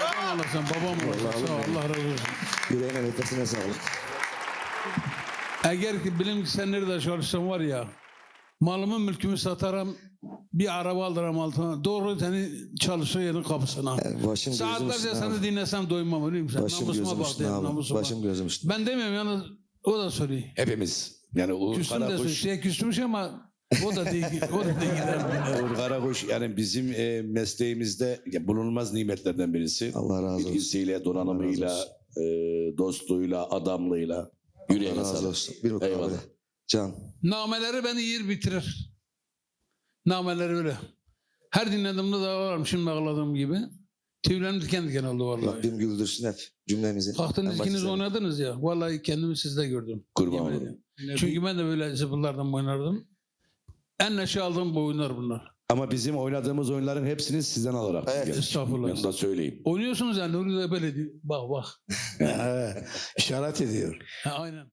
Babam olasın, babam olasın. Sağ ol, Allah razı olsun. Yüreğine nefesine sağlık. Eğer ki bilim ki sen nerede çalışsan var ya, malımı mülkümü satarım, bir araba alırım altına, doğru seni çalışır yerin kapısına. Yani başım gözüm Saatlerce seni abi. dinlesem doymam öyle mi sen? Başım Namusuma gözüm bak üstüne abi. namusuma. Başım gözüm üstüne. Ben demiyorum yani o da soruyor. Hepimiz. Yani Uğur Küstüm de Karakuş, şeye küstümüş ama o da değil, o da değil. Karakuş yani bizim e, mesleğimizde ya, bulunmaz nimetlerden birisi. Allah razı olsun. Bilgisiyle, donanımıyla, Allah razı e, dostluğuyla, adamlığıyla. Allah Yüreğine razı sağlık. olsun. Bir bakın Eyvallah. abi. Can. Nameleri beni yer bitirir. Nameleri öyle. Her dinlediğimde de ağlarım şimdi ağladığım gibi. Tüylerim diken diken oldu vallahi. Rabbim güldürsün hep cümlemizi. Kalktınız ikiniz oynadınız ya. Vallahi kendimi sizde gördüm. Kurban ediyorum. Çünkü ben de böyle zıpırlardan oynardım. En neşe aldığım bu oyunlar bunlar. Ama bizim oynadığımız oyunların hepsini sizden alarak. Evet. Estağfurullah. Ben de söyleyeyim. Oynuyorsunuz yani Nuri de böyle diyor. Bak bak. işaret ediyor. Ha, aynen.